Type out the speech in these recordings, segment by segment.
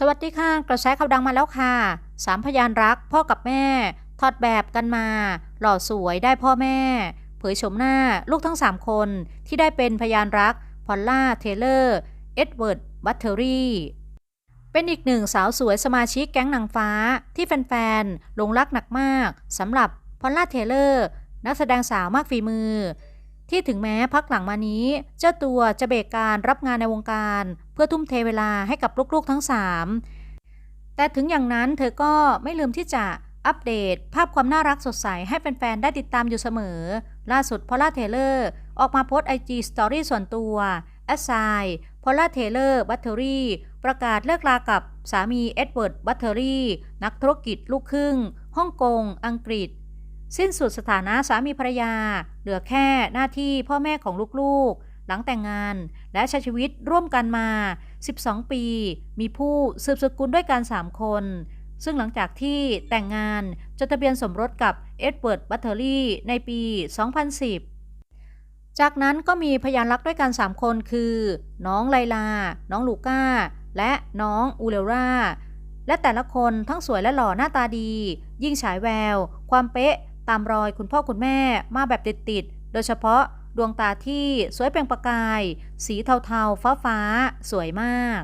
สวัสดีค่ะ กระแสข่าวดังมาแล้วค่ะ สามพยานรักพ่อกับแม่ทอดแบบกันมา หล่อสวยได้พ่อแม่ เผยโฉมหน้าลูกทั้ง 3 คนที่ได้เป็นพยานรัก พอลล่า เทเลอร์ เอ็ดเวิร์ด บัตเทอรี่ เป็นอีกหนึ่งสาวสวยสมาชิกแก๊งนางฟ้าที่แฟนๆหลงรักหนักมากสำหรับพอลล่า เทเลอร์ นักแสดงสาวมากฝีมือ ที่ถึงแม้พักหลังมานี้ เจ้าตัวจะเบรกการรับงานในวงการ เพื่อทุ่มเทเวลาให้กับลูกๆทั้ง 3 แต่ถึงอย่างนั้นเธอก็ไม่ลืมที่จะอัปเดต ภาพความน่ารักสดใสให้แฟนๆได้ติดตามอยู่เสมอ ล่าสุดพอล่าเทเลอร์ออกมาโพสต์ไอจีสตอรี่ส่วนตัวแอสไซพอลล่าเทเลอร์บัตเทอรี่ประกาศเลิกลากับสามีเอ็ดเวิร์ดบัตเทอรี่นักธุรกิจลูกครึ่งฮ่องกง อังกฤษ สิ้นสุดสถานะสามีภรรยา เหลือแค่หน้าที่พ่อแม่ของลูกๆ หลังแต่งงานและใช้ชีวิตร่วมกันมา 12 ปี มีผู้สืบสกุลด้วยกัน 3 คน ซึ่งหลังจากที่แต่งงานจดทะเบียนสมรสกับเอ็ดเวิร์ด บัตเทอรี่ในปี 2010 จากนั้นก็มีพยานรักด้วยกัน 3 คนคือ น้องไลลา น้องลูก้า และน้องอูเลราและแต่ละคนทั้งสวยและหล่อหน้าตาดี ยิ่งฉายแวว ความเป๊ะ ตามรอยคุณพ่อคุณแม่มาแบบติดๆ โดยเฉพาะ ดวงตาที่สวยเปล่งประกาย สีเทาๆ ฟ้าๆ สวยมาก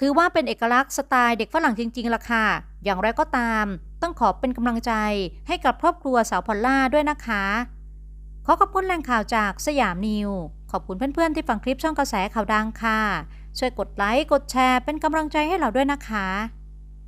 ถือว่าเป็นเอกลักษณ์สไตล์เด็กฝรั่งจริงๆล่ะค่ะ อย่างไรก็ตาม ต้องขอเป็นกำลังใจให้กับครอบครัวสาวพอลล่าด้วยนะคะ ขอขอบคุณแหล่งข่าวจากสยามนิว ขอบคุณเพื่อนๆที่ฟังคลิปช่องกระแสข่าวดังค่ะ ช่วยกดไลค์ กดแชร์เป็นกำลังใจให้เราด้วยนะคะ